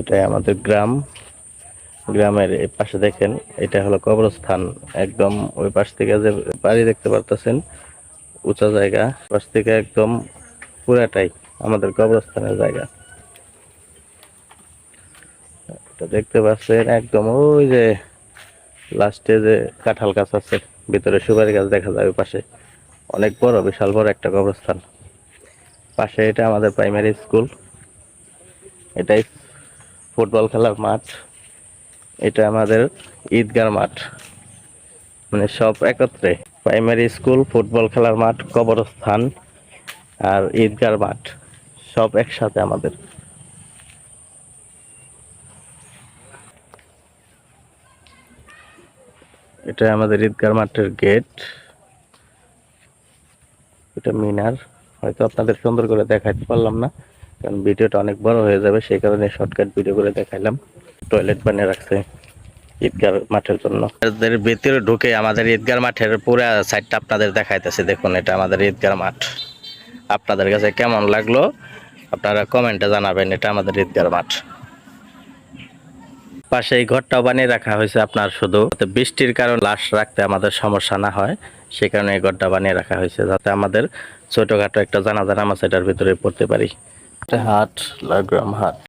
এটাই আমাদের গ্রাম। গ্রামের এই পাশে দেখেন, এটা হলো কবরস্থান। একদম ওই পাশ থেকে যে বাড়ি দেখতে পারতেছেন, উঁচা জায়গা। পাশ থেকে একদম পুরাটাই আমাদের কবরস্থানের জায়গা। এটা দেখতে পাচ্ছেন, একদম ওই যে লাস্টে যে কাঁঠাল গাছ আছে, ভিতরে সুপারি গাছ দেখা যায় ওই পাশে। অনেক বড়, বিশাল বড় একটা কবরস্থান। পাশে এটা আমাদের প্রাইমারি স্কুল এটাই ফুটবল খেলার মাঠ। এটা আমাদের ঈদগার মাঠ। মানে সব একত্রে। প্রাইমারি স্কুল ফুটবল খেলার মাঠ, কবরস্থান আর ঈদগার মাঠ। সব একসাথে আমাদের। এটা আমাদের ঈদগার মাঠের গেট। এটা মিনার। হয়তো আপনাদের সুন্দর করে দেখাইতে পারলাম না। কারণ ভিডিওটা অনেক বড় হয়ে যাবে, সেই কারণে শর্টকাট ভিডিও করে দেখাইলাম। টয়লেট বানিয়ে রাখছে ঈদগার মাঠের জন্য। ভিতরে ঢুকে আমাদের ঈদগার মাঠের পুরো সাইডটা আপনাদের দেখাইতেছে। দেখুন, এটা আমাদের ঈদগার মাঠ। আপনাদের কাছে কেমন লাগল আপনারা কমেন্টে জানাবেন, এটা আমাদের ঈদগার মাঠ। পাশে এই ঘরটাও বানিয়ে রাখা হয়েছে আপনার শুধু। বৃষ্টির কারণে লাশ রাখতে আমাদের সমস্যা না হয়, সে কারণে এই ঘরটা বানিয়ে রাখা হয়েছে। যাতে আমাদের ছোটখাটো একটা জানাজা নামাজ এটার ভিতরে পড়তে পারি। হাট লাগ্রাম হাট